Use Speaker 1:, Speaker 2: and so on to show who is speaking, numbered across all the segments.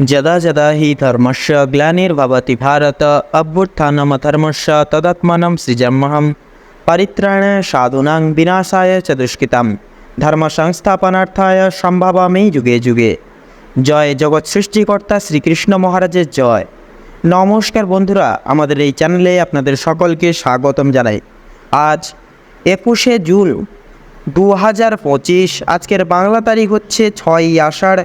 Speaker 1: যদা যদা হি ধর্মস্য গ্লানির্ভবতি ভারত অভ্যুত্থানমধর্মস্য তদাত্মাनं সৃজমহম পরিত্রাণ সাধুনাং বিনাশায় চ দুষ্কৃতাম ধর্ম সংস্থাপনার্থায় সম্ভাবামি যুগে যুগে জয় জগৎ সৃষ্টিকর্তা শ্রীকৃষ্ণ মহারাজের জয়। নমস্কার বন্ধুরা, আমাদের এই চ্যানেলে আপনাদের সকলকে স্বাগতম জানাই। আজ একুশে জুন দু হাজার পঁচিশ, আজকের বাংলা তারিখ হচ্ছে ছয়ই আষাঢ়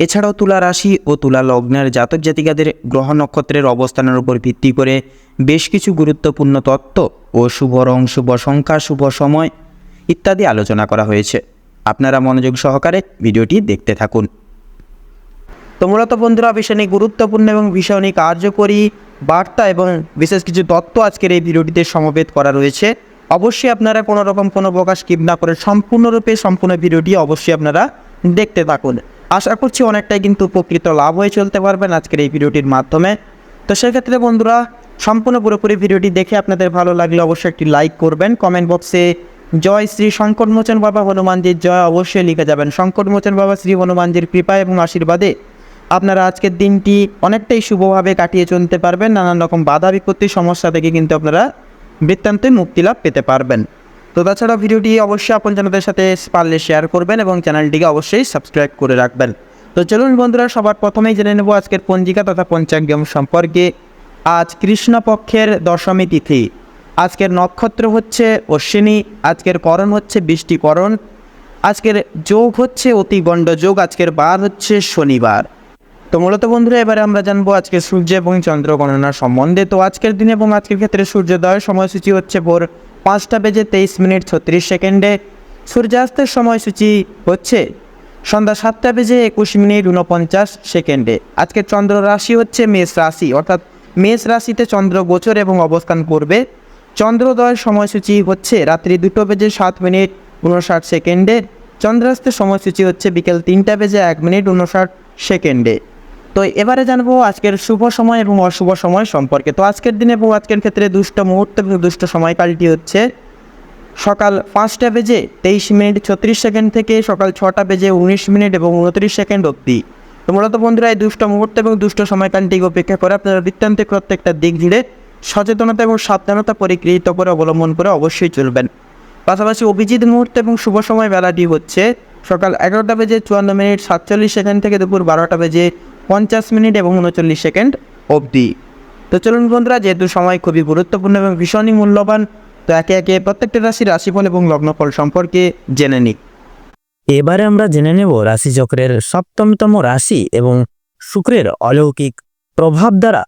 Speaker 1: এছাড়াও তুলা রাশি ও তুলা লগ্নের জাতক জাতিকাদের গ্রহ নক্ষত্রের অবস্থানের উপর ভিত্তি করে বেশ কিছু গুরুত্বপূর্ণ তত্ত্ব ও শুভ রং, শুভ সংখ্যা, শুভ সময় ইত্যাদি আলোচনা করা হয়েছে। আপনারা মনোযোগ সহকারে ভিডিওটি দেখতে থাকুন। তো মূলত বন্ধুরা ভীষণই গুরুত্বপূর্ণ এবং ভীষণই কার্যকরী বার্তা এবং বিশেষ কিছু তত্ত্ব আজকের এই ভিডিওটিতে সমবেত করা রয়েছে। অবশ্যই আপনারা কোনো রকম কোনো প্রকাশ স্কিপ না করে সম্পূর্ণরূপে সম্পূর্ণ ভিডিওটি অবশ্যই আপনারা দেখতে থাকুন। আশা করছি অনেকটাই কিন্তু উপকৃত লাভ হয়ে চলতে পারবেন আজকের এই ভিডিওটির মাধ্যমে। তো সেক্ষেত্রে বন্ধুরা, সম্পূর্ণ পুরোপুরি ভিডিওটি দেখে আপনাদের ভালো লাগলে অবশ্যই একটি লাইক করবেন। কমেন্ট বক্সে জয় শ্রী শঙ্করমোচন বাবা হনুমানজির জয় অবশ্যই লিখে যাবেন। শঙ্করমোচন বাবা শ্রী হনুমানজির কৃপা এবং আশীর্বাদে আপনারা আজকের দিনটি অনেকটাই শুভভাবে কাটিয়ে চলতে পারবেন। নানান রকম বাধা বিপত্তির সমস্যা থেকে কিন্তু আপনারা বৃত্তান্তে মুক্তি লাভ পেতে পারবেন। তো তাছাড়া ভিডিওটি অবশ্যই আপন জানাদের সাথে পারলে শেয়ার করবেন এবং চ্যানেলটিকে অবশ্যই সাবস্ক্রাইব করে রাখবেন। তো চলুন বন্ধুরা, সবার প্রথমেই জেনে নেব আজকের পঞ্জিকা তথা পঞ্চাঙ্গম সম্পর্কে। আজ কৃষ্ণপক্ষের দশমী তিথি। আজকের নক্ষত্র হচ্ছে অশ্বিনী, আজকের করণ হচ্ছে বৃষ্টিকরণ, আজকের যোগ হচ্ছে অতি অতিগণ্ড যোগ আজকের বার হচ্ছে শনিবার। তো মূলত বন্ধুরা, এবারে আমরা জানব আজকে সূর্য এবং চন্দ্র গণনার সম্বন্ধে। তো আজকের দিন এবং আজকের ক্ষেত্রে সূর্যোদয়ের সময়সূচি হচ্ছে ভোর পাঁচটা বেজে তেইশ মিনিট ছত্রিশ সেকেন্ডে সূর্যাস্তের সময়সূচি হচ্ছে সন্ধ্যা সাতটা বেজে একুশ মিনিট ঊনপঞ্চাশ সেকেন্ডে। আজকে চন্দ্র রাশি হচ্ছে মেষ রাশি, অর্থাৎ মেষ রাশিতে চন্দ্র গোচর এবং অবস্থান করবে। চন্দ্রোদয়ের সময়সূচি হচ্ছে রাত্রি দুটো বেজে সাত মিনিট উনষাট সেকেন্ডে। চন্দ্রাস্তের সময়সূচি হচ্ছে বিকেল তিনটা বেজে এক মিনিট উনষাট সেকেন্ডে। তো এবারে জানব আজকের শুভ সময় এবং অশুভ সময় সম্পর্কে। তো আজকের দিনে এবং আজকের ক্ষেত্রে দুষ্ট মুহূর্ত এবং দুষ্ট সময়কালটি হচ্ছে সকাল পাঁচটা বেজে তেইশ মিনিট ছত্রিশ সেকেন্ড থেকে সকাল ছটা বেজে উনিশ মিনিট এবং উনত্রিশ সেকেন্ড অবধি। তো মূলত বন্ধুরা, এই দুষ্ট মুহূর্ত এবং দুষ্ট সময়কালটিকে উপেক্ষা করে আপনারা বৃত্তান্তে প্রত্যেকটা দিক জুড়ে সচেতনতা এবং সাবধানতা পরিগৃহীত করে অবলম্বন করে অবশ্যই চলবেন। পাশাপাশি অভিজিৎ মুহূর্ত এবং শুভ সময় বেলাটি হচ্ছে সকাল এগারোটা বেজে চুয়ান্ন মিনিট সাতচল্লিশ সেকেন্ড থেকে দুপুর বারোটা বেজে পঞ্চাশ মিনিট এবং উনচল্লিশ সেকেন্ড অবধি। তো চলুন বন্ধুরা, যেহেতু সময় খুবই গুরুত্বপূর্ণ এবং ভীষণই মূল্যবান, তো একে একে প্রত্যেকটা রাশির রাশিফল এবং লগ্নফল সম্পর্কে জেনে নিই
Speaker 2: এবারে আমরা জেনে নেব রাশিচক্রের সপ্তমতম রাশি এবং শুক্রের অলৌকিক প্রভাব দ্বারা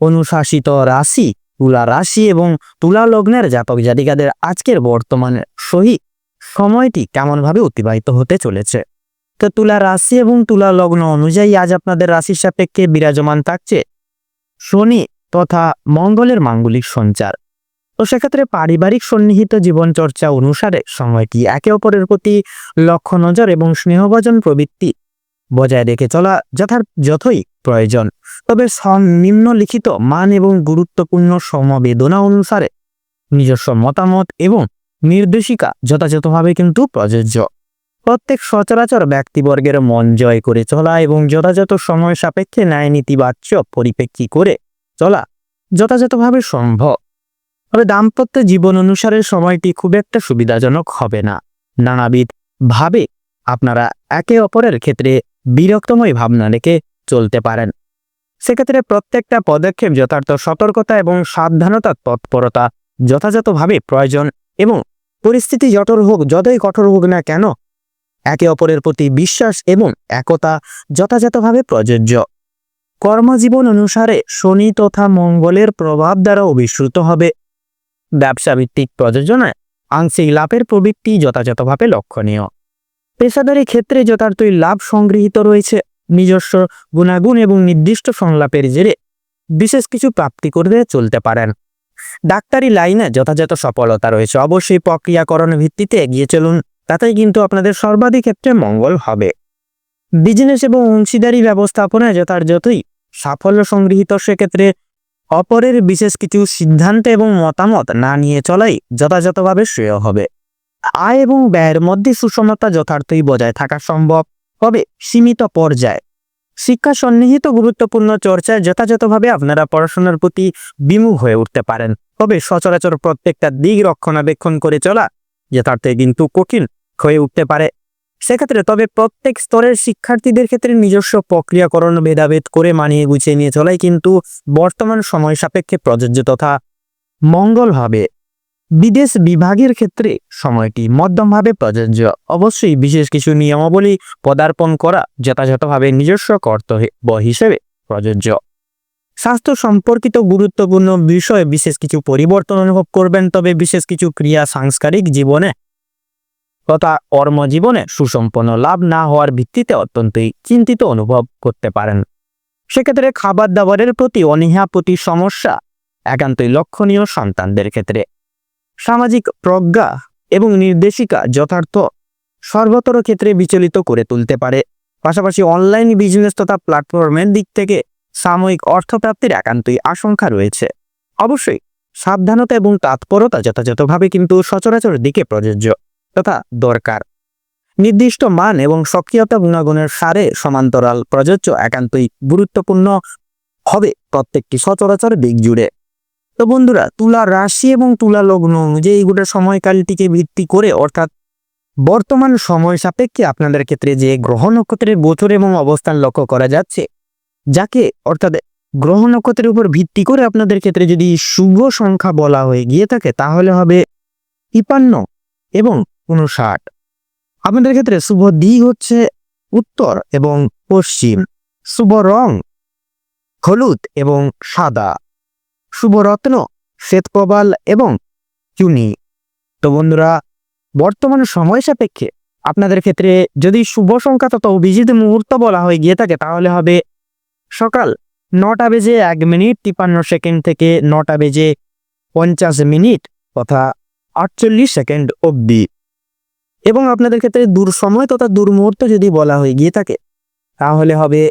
Speaker 2: অনুশাসিত রাশি, তুলা রাশি এবং তুলা লগ্নের জাতক জাতিকাদের আজকের বর্তমানে সহি সময়টি কেমনভাবে অতিবাহিত হতে চলেছে। তো তুলা রাশি এবং তুলা লগ্ন অনুযায়ী আজ আপনাদের রাশির সাপেক্ষে বিরাজমান থাকছে শনি তথা মঙ্গলের মাঙ্গলিক সঞ্চার। তো সেক্ষেত্রে পারিবারিক সন্নিহিত জীবনচর্চা অনুসারে সময়টি একে অপরের প্রতি লক্ষ্য নজর এবং স্নেহভজন প্রবৃত্তি বজায় রেখে চলা যথার যথই প্রয়োজন। তবে নিম্নলিখিত মান এবং গুরুত্বপূর্ণ সমবেদনা অনুসারে নিজস্ব মতামত এবং নির্দেশিকা যথাযথভাবে কিন্তু প্রযোজ্য। প্রত্যেক সচরাচর ব্যক্তিবর্গের মন জয় করে চলা এবং যথাযথ সময় সাপেক্ষে ন্যায় নীতিবাচ্য পরিপ্রেক্ষী করে চলা যথাযথভাবে সম্ভব। তবে দাম্পত্য জীবন অনুসারে সময়টি খুব একটা সুবিধাজনক হবে না। নানাবিধ ভাবে আপনারা একে অপরের ক্ষেত্রে বিরক্তময় ভাবনা রেখে চলতে পারেন। সেক্ষেত্রে প্রত্যেকটা পদক্ষেপ যথার্থ সতর্কতা এবং সাবধানতার তৎপরতা যথাযথভাবে প্রয়োজন এবং পরিস্থিতি জটর হোক, যতই কঠোর হোক না কেন একে অপরের প্রতি বিশ্বাস এবং একতা যথাযথভাবে প্রযোজ্য। কর্মজীবন অনুসারে শনি তথা মঙ্গলের প্রভাব দ্বারা অভিশ্রুত হবে। ব্যবসাভিত্তিক প্রযোজনায় আংশিক লাভের প্রবৃত্তি যথাযথভাবে লক্ষণীয়। পেশাদারি ক্ষেত্রে যথার্থই লাভ সংগৃহীত রয়েছে। নিজস্ব গুণাগুণ এবং নির্দিষ্ট সংলাপের জেরে বিশেষ কিছু প্রাপ্তি করতে চলতে পারেন। ডাক্তারি লাইনে যথাযথ সফলতা রয়েছে। অবশ্যই প্রক্রিয়াকরণ ভিত্তিতে এগিয়ে চলুন। তাতেই কিন্তু আপনাদের সর্বাধিক ক্ষেত্রে মঙ্গল হবে। বিজনেস এবং অংশীদারি ব্যবস্থাপনায় যথাযথই সাফল্য সংগৃহীত, সেক্ষেত্রে অপরের বিশেষ কিছু সিদ্ধান্ত এবং মতামত না নিয়ে চলাই যথাযথভাবে শ্রেয় হবে। আয় এবং ব্যয়ের মধ্যে সুষমতা যথার্থই বজায় থাকা সম্ভব হবে সীমিত পর্যায়ে। শিক্ষা সন্নিহিত গুরুত্বপূর্ণ চর্চায় যথাযথভাবে আপনারা পড়াশোনার প্রতি বিমুখ হয়ে উঠতে পারেন। তবে সচরাচর প্রত্যেকটা দিক রক্ষণাবেক্ষণ করে চলা যথার্থে কিন্তু কঠিন হয়ে উঠতে পারে। সেক্ষেত্রে তবে প্রত্যেক স্তরের শিক্ষার্থীদের ক্ষেত্রে নিজস্ব প্রক্রিয়াকরণ ভেদাভেদ করে মানিয়ে গুছিয়ে নিয়ে চলাই কিন্তু বর্তমান সময় সাপেক্ষে প্রযোজ্য তথা মঙ্গল হবে। বিদেশ বিভাগের ক্ষেত্রে সময়টি মধ্যমভাবে প্রযোজ্য। অবশ্যই বিশেষ কিছু নিয়মাবলী পদার্পণ করা যথাযথভাবে নিজস্ব কর্তব্য হিসেবে প্রযোজ্য। স্বাস্থ্য সম্পর্কিত গুরুত্বপূর্ণ বিষয়ে বিশেষ কিছু পরিবর্তন অনুভব করবেন, তবে বিশেষ কিছু ক্রিয়া সাংস্কারিক জীবনে তথা কর্মজীবনে সুসম্পন্ন লাভ না হওয়ার ভিত্তিতে অত্যন্তই চিন্তিত অনুভব করতে পারেন। সেক্ষেত্রে খাবার দাবারের প্রতি অনীহা, প্রতি সমস্যা একান্তই লক্ষণীয় সন্তানদের ক্ষেত্রে। সামাজিক প্রজ্ঞা এবং নির্দেশিকা যথার্থ সর্বতর ক্ষেত্রে বিচলিত করে তুলতে পারে। পাশাপাশি অনলাইন বিজনেস তথা প্ল্যাটফর্মের দিক থেকে সাময়িক অর্থপ্রাপ্তির একান্তই আশঙ্কা রয়েছে। অবশ্যই, সাবধানতা এবং তৎপরতা যথাযথভাবে কিন্তু সচরাচর দিকে প্রযোজ্য তথা দরকার। নির্দিষ্ট মান এবং সক্রিয়তা গুণাগুণের সারে সমান্তরাল প্রযোজ্য একান্তই গুরুত্বপূর্ণ হবে প্রত্যেকটি সচরাচর দিক জুড়ে। তো বন্ধুরা, তুলা রাশি এবং তুলা লগ্ন অনুযায়ী গোটা সময়কালটিকে ভিত্তি করে অর্থাৎ বর্তমান সময় সাপেক্ষে আপনাদের ক্ষেত্রে যে গ্রহ নক্ষত্রের গোচর এবং অবস্থান লক্ষ্য করা যাচ্ছে যাকে অর্থাৎ গ্রহ নক্ষত্রের উপর ভিত্তি করে আপনাদের ক্ষেত্রে যদি শুভ সংখ্যা বলা হয়ে গিয়ে থাকে, তাহলে হবে তিপান্ন এবং উনষাট আপনাদের ক্ষেত্রে শুভ দিক হচ্ছে উত্তর এবং পশ্চিম। শুভ রং হলুদ এবং সাদা। শুভ রত্ন শ্বেতপ্রবাল এবং চুনি। তো বন্ধুরা, বর্তমান সময় সাপেক্ষে আপনাদের ক্ষেত্রে যদি শুভ সংখ্যা তথা অভিজিৎ মুহূর্ত বলা হয়ে গিয়ে থাকে, তাহলে হবে সকাল নটা বেজে এক মিনিট তিপান্ন সেকেন্ড থেকে নটা বেজে পঞ্চাশ মিনিট তথা আটচল্লিশ সেকেন্ড অবধি। এবং আপনাদের ক্ষেত্রে দূর সময় তথা দূর মুহূর্ত যদি বলা হয়ে গিয়ে থাকে, তাহলে হবে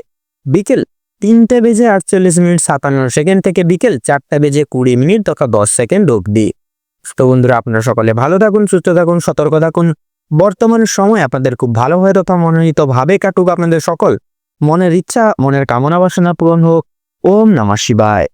Speaker 2: বিকেল তিনটে বেজে আটচল্লিশ মিনিট সাতান্ন সেকেন্ড থেকে বিকেল চারটা বেজে কুড়ি মিনিট তথা দশ সেকেন্ড অবধি। তো বন্ধুরা, আপনারা সকলে ভালো থাকুন, সুস্থ থাকুন, সতর্ক থাকুন। বর্তমান সময় আপনাদের খুব ভালোভাবে তথা মনোনীত ভাবে কাটুক আপনাদের সকল। মনের ইচ্ছা মনের কামনা বাসনা পূরণ হোক। ওম নমঃ শিবায়।